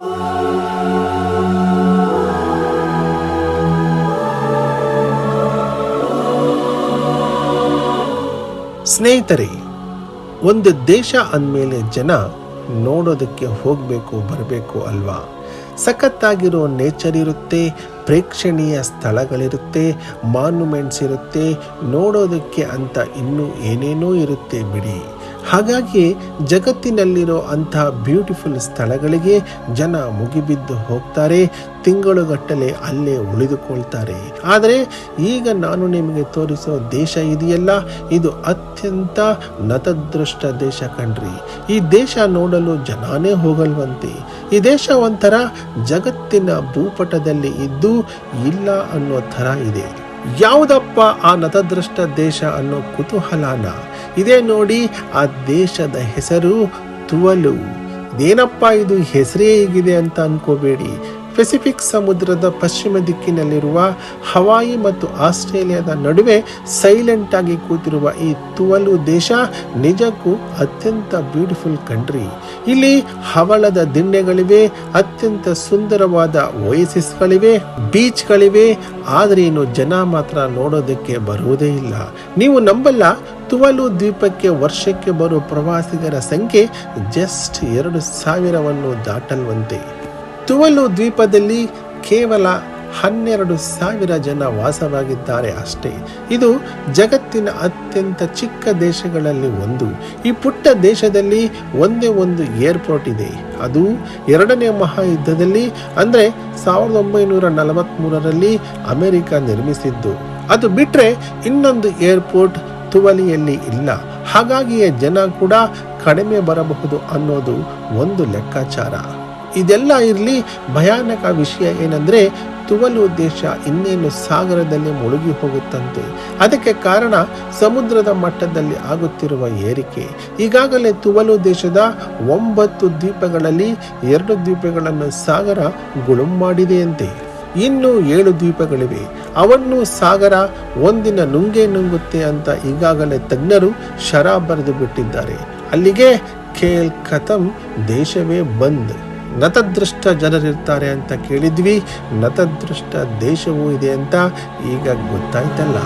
ಸ್ನೇಹಿತರೆ, ಒಂದು ದೇಶ ಅಂದಮೇಲೆ ಜನ ನೋಡೋದಕ್ಕೆ ಹೋಗಬೇಕು, ಬರಬೇಕು ಅಲ್ವಾ? ಸಖತ್ತಾಗಿರೋ ನೇಚರ್ ಇರುತ್ತೆ, ಪ್ರೇಕ್ಷಣೀಯ ಸ್ಥಳಗಳಿರುತ್ತೆ ಮಾನ್ಯುಮೆಂಟ್ಸ್ ಇರುತ್ತೆ, ನೋಡೋದಕ್ಕೆ ಅಂತ ಇನ್ನೂ ಏನೇನೋ ಇರುತ್ತೆ ಬಿಡಿ. ಹಾಗಾಗಿ ಜಗತ್ತಿನಲ್ಲಿರೋ ಅಂಥ ಬ್ಯೂಟಿಫುಲ್ ಸ್ಥಳಗಳಿಗೆ ಜನ ಮುಗಿಬಿದ್ದು ಹೋಗ್ತಾರೆ, ತಿಂಗಳುಗಟ್ಟಲೆ ಅಲ್ಲೇ ಉಳಿದುಕೊಳ್ತಾರೆ. ಆದರೆ ಈಗ ನಾನು ನಿಮಗೆ ತೋರಿಸೋ ದೇಶ ಇದೆಯಲ್ಲ, ಇದು ಅತ್ಯಂತ ನತದೃಷ್ಟ ದೇಶ ಕಣ್ರಿ. ಈ ದೇಶ ನೋಡಲು ಜನಾನೇ ಹೋಗಲ್ವಂತೆ. ಈ ದೇಶ ಒಂಥರ ಜಗತ್ತಿನ ಭೂಪಟದಲ್ಲಿ ಇದ್ದು ಇಲ್ಲ ಅನ್ನೋ ಥರ ಇದೆ. ಯಾವುದಪ್ಪ ಆ ನತದೃಷ್ಟ ದೇಶ ಅನ್ನೋ ಕುತೂಹಲನ? ಇದೇ ನೋಡಿ ಆ ದೇಶದ ಹೆಸರು ತುವಲು. ಇದೇನಪ್ಪ ಇದು ಹೆಸರೇ ಹೀಗಿದೆ ಅಂತ ಅನ್ಕೋಬೇಡಿ. ಪೆಸಿಫಿಕ್ ಸಮುದ್ರದ ಪಶ್ಚಿಮ ದಿಕ್ಕಿನಲ್ಲಿರುವ ಹವಾಯಿ ಮತ್ತು ಆಸ್ಟ್ರೇಲಿಯಾದ ನಡುವೆ ಸೈಲೆಂಟ್ ಆಗಿ ಕೂತಿರುವ ಈ ತುವಲು ದೇಶ ನಿಜಕ್ಕೂ ಅತ್ಯಂತ ಬ್ಯೂಟಿಫುಲ್ ಕಂಟ್ರಿ ಇಲ್ಲಿ ಹವಳದ ದಿಣ್ಣೆಗಳಿವೆ, ಅತ್ಯಂತ ಸುಂದರವಾದ ಓಯಸಿಸ್ಗಳಿವೆ ಬೀಚ್ಗಳಿವೆ ಆದರೆ ಇನ್ನು ಜನ ಮಾತ್ರ ನೋಡೋದಕ್ಕೆ ಬರುವುದೇ ಇಲ್ಲ. ನೀವು ನಂಬಲ್ಲ, ತುವಲು ದ್ವೀಪಕ್ಕೆ ವರ್ಷಕ್ಕೆ ಬರುವ ಪ್ರವಾಸಿಗರ ಸಂಖ್ಯೆ ಜಸ್ಟ್ ಎರಡು ಸಾವಿರವನ್ನು ದಾಟಲ್ವಂತೆ. ತುವಲು ದ್ವೀಪದಲ್ಲಿ ಕೇವಲ ಹನ್ನೆರಡು ಸಾವಿರ ಜನ ವಾಸವಾಗಿದ್ದಾರೆ ಅಷ್ಟೇ. ಇದು ಜಗತ್ತಿನ ಅತ್ಯಂತ ಚಿಕ್ಕ ದೇಶಗಳಲ್ಲಿ ಒಂದು. ಈ ಪುಟ್ಟ ದೇಶದಲ್ಲಿ ಒಂದೇ ಒಂದು ಏರ್ಪೋರ್ಟ್ ಇದೆ. ಅದು ಎರಡನೇ ಮಹಾಯುದ್ಧದಲ್ಲಿ, ಅಂದರೆ ಸಾವಿರದ ಒಂಬೈನೂರ ನಲವತ್ತ್ಮೂರರಲ್ಲಿ ಅಮೆರಿಕ ನಿರ್ಮಿಸಿದ್ದು. ಅದು ಬಿಟ್ಟರೆ ಇನ್ನೊಂದು ಏರ್ಪೋರ್ಟ್ ತುವಲಿಯಲ್ಲಿ ಇಲ್ಲ. ಹಾಗಾಗಿಯೇ ಜನ ಕೂಡ ಕಡಿಮೆ ಬರಬಹುದು ಅನ್ನೋದು ಒಂದು ಲೆಕ್ಕಾಚಾರ. ಇದೆಲ್ಲ ಇರಲಿ ಭಯಾನಕ ವಿಷಯ ಏನಂದರೆ ತುವಲು ದೇಶ ಇನ್ನೇನು ಸಾಗರದಲ್ಲಿ ಮುಳುಗಿ ಹೋಗುತ್ತಂತೆ. ಅದಕ್ಕೆ ಕಾರಣ ಸಮುದ್ರದ ಮಟ್ಟದಲ್ಲಿ ಆಗುತ್ತಿರುವ ಏರಿಕೆ. ಈಗಾಗಲೇ ತುವಲು ದೇಶದ ಒಂಬತ್ತು ದ್ವೀಪಗಳಲ್ಲಿ ಎರಡು ದ್ವೀಪಗಳನ್ನು ಸಾಗರ ಗುಳುಂ ಮಾಡಿದೆಯಂತೆ ಇನ್ನು ಏಳು ದ್ವೀಪಗಳಿವೆ. ಅವನ್ನು ಸಾಗರ ಒಂದಿನ ನುಂಗೇ ನುಂಗುತ್ತೆ ಅಂತ ಈಗಾಗಲೇ ತಜ್ಞರು ಶರ ಬರೆದು ಬಿಟ್ಟಿದ್ದಾರೆ. ಅಲ್ಲಿಗೆ ಖೇಲ್ ಖತಮ್ ದೇಶವೇ ಬಂದ್. ನತದೃಷ್ಟ ಜನರಿರ್ತಾರೆ ಅಂತ ಕೇಳಿದ್ವಿ. ನತದೃಷ್ಟ ದೇಶವೂ ಇದೆ ಅಂತ ಈಗ ಗೊತ್ತಾಯ್ತಲ್ಲ.